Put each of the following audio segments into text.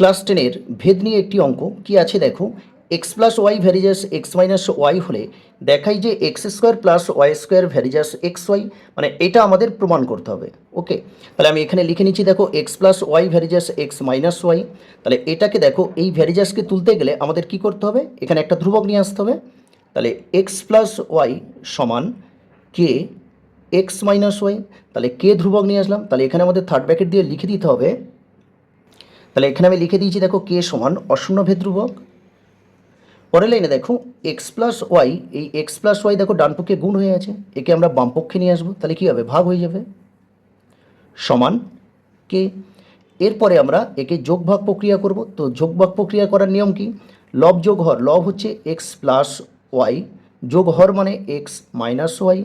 Class টেনের ভেদ নিয়ে একটি অঙ্ক। কি আছে দেখো? X plus Y varies as X minus Y হলে দেখাই যে X square plus Y square varies as X Y মানে এটা আমাদের প্রমাণ করতে হবে। ওকে তাহলে আমি এখানে লিখে নিচ্ছি, দেখো X plus Y varies as X minus Y তাহলে এটাকে দেখো, এই ভ্যারিজাসকে তুলতে গেলে আমাদের কি করতে হবে? এখানে একটা ধ্রুবক নিয়ে আসতে হবে। তাহলে এক্স প্লাস ওয়াই সমান কে এক্স মাইনাস ওয়াই তাহলে কে ধ্রুবক নিয়ে আসলাম। তাহলে এখানে আমাদের থার্ড ব্র্যাকেট দিয়ে লিখে দিতে হবে। তাহলে এখানে আমি লিখে দিয়েছি, দেখো কে সমান অশূন্য ভেদ ধ্রুবক পরের লাইনে দেখো এক্স প্লাস ওয়াই এই এক্স প্লাস ওয়াই দেখো, ডান পক্ষে গুণ হয়ে আছে, একে আমরা বাম পক্ষে নিয়ে আসব, তাহলে কী হবে? ভাগ হয়ে যাবে। সমান কে এরপরে আমরা একে যোগ ভাগ প্রক্রিয়া করব, তো যোগ ভাগ প্রক্রিয়া করার নিয়ম কি? লব যোগ হর, লব হচ্ছে এক্স প্লাস ওয়াই যোগ হর মানে এক্স মাইনাস ওয়াই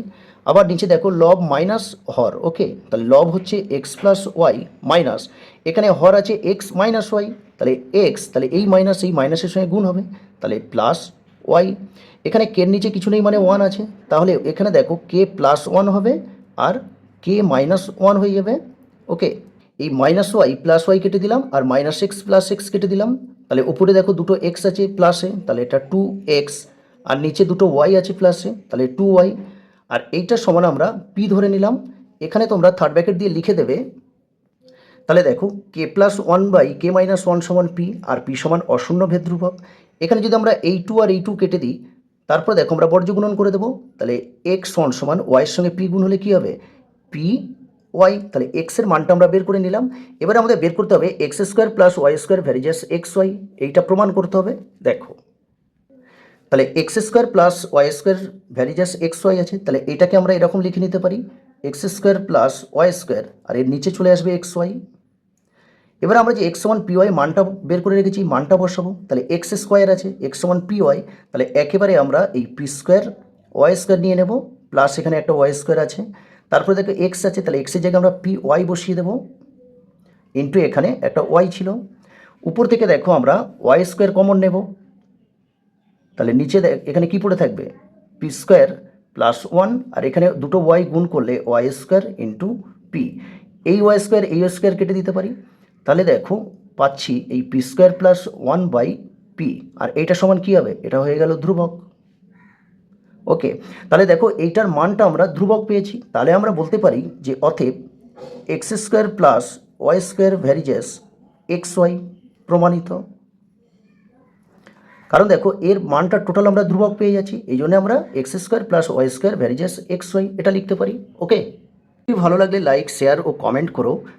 আবার নিচে দেখো লব মাইনাস হর ওকে তাহলে লব হচ্ছে এক্স প্লাস ওয়াই মাইনাস এখানে হর আছে এক্স মাইনাস ওয়াই তাহলে এক্স তাহলে এই মাইনাস এই মাইনাসের সঙ্গে গুণ হবে, তাহলে প্লাস ওয়াই এখানে কের নিচে কিছু নেই মানে ওয়ান আছে, তাহলে এখানে দেখো কে প্লাস ওয়ান হবে, আর কে মাইনাস ওয়ান হয়ে যাবে ওকে এই মাইনাস ওয়াই প্লাস ওয়াই কেটে দিলাম, আর মাইনাস এক্স প্লাস এক্স কেটে দিলাম, তাহলে উপরে দেখো দুটো এক্স আছে প্লাসে তাহলে এটা টু এক্স আর নিচে দুটো ওয়াই আছে প্লাসে তাহলে টু ওয়াই আর এইটার সমান আমরা পি ধরে নিলাম। এখানে তোমরা থার্ড ব্র্যাকেট দিয়ে লিখে দেবে। তাহলে দেখো K plus one by K minus one সমান পি আর পি সমান অশূন্য ভেদ ধ্রুবক। এখানে যদি আমরা এই টু আর এই টু কেটে দিই, তারপর দেখো আমরা বর্জ্য গুণন করে দেবো। তাহলে এক্স ওয়ান সমান ওয়াইয়ের সঙ্গে পি গুণ হলে কী হবে? পি ওয়াই তাহলে এক্সের মানটা আমরা বের করে নিলাম। এবার আমাদের বের করতে হবে X square plus Y square varies as X Y এইটা প্রমাণ করতে হবে। দেখো, তাহলে X square plus Y square varies as X Y আছে, তাহলে এটাকে আমরা এরকম লিখে নিতে পারি X square plus Y square আর এর নিচে চলে আসবে এক্স ওয়াই এবার আমরা যে এক্স ওয়ান পি ওয়াই মানটা বের করে রেখেছি, মানটা বসাবো, তাহলে এক্স স্কোয়ার আছে এক্স ওয়ান পি ওয়াই তাহলে একেবারে আমরা এই পি স্কোয়ার ওয়াই স্কোয়ার নিয়ে নেব প্লাস এখানে একটা ওয়াই স্কোয়ার আছে। তারপরে দেখো এক্স আছে, তাহলে এক্সের জায়গায় আমরা পি ওয়াই বসিয়ে দেবো ইন্টু এখানে একটা ওয়াই ছিল। উপর থেকে দেখো আমরা ওয়াই স্কোয়ার কমন নেব, তাহলে নিচে এখানে কি পড়ে থাকবে? পি স্কোয়ার প্লাস ওয়ান আর এখানে দুটো ওয়াই গুণ করলে ওয়াই স্কোয়ার ইন্টু পি এই ওয়াই স্কোয়ার এই স্কোয়ার কেটে দিতে পারি? তাহলে দেখো, পাচ্ছি এই P square plus one by P আর এইটা সমান কী হবে? এটা হয়ে গেল ধ্রুবক। ওকে তাহলে দেখো, এইটার মানটা আমরা ধ্রুবক পেয়েছি। তাহলে আমরা বলতে পারি যে অতএব X square plus Y square varies as X Y প্রমাণিত। কারণ দেখো, এর মানটা টোটাল আমরা ধ্রুবক পেয়ে যাচ্ছি, এই জন্য আমরা X square plus Y square varies as X Y এটা লিখতে পারি ওকে ভালো লাগলে লাইক শেয়ার ও কমেন্ট করো।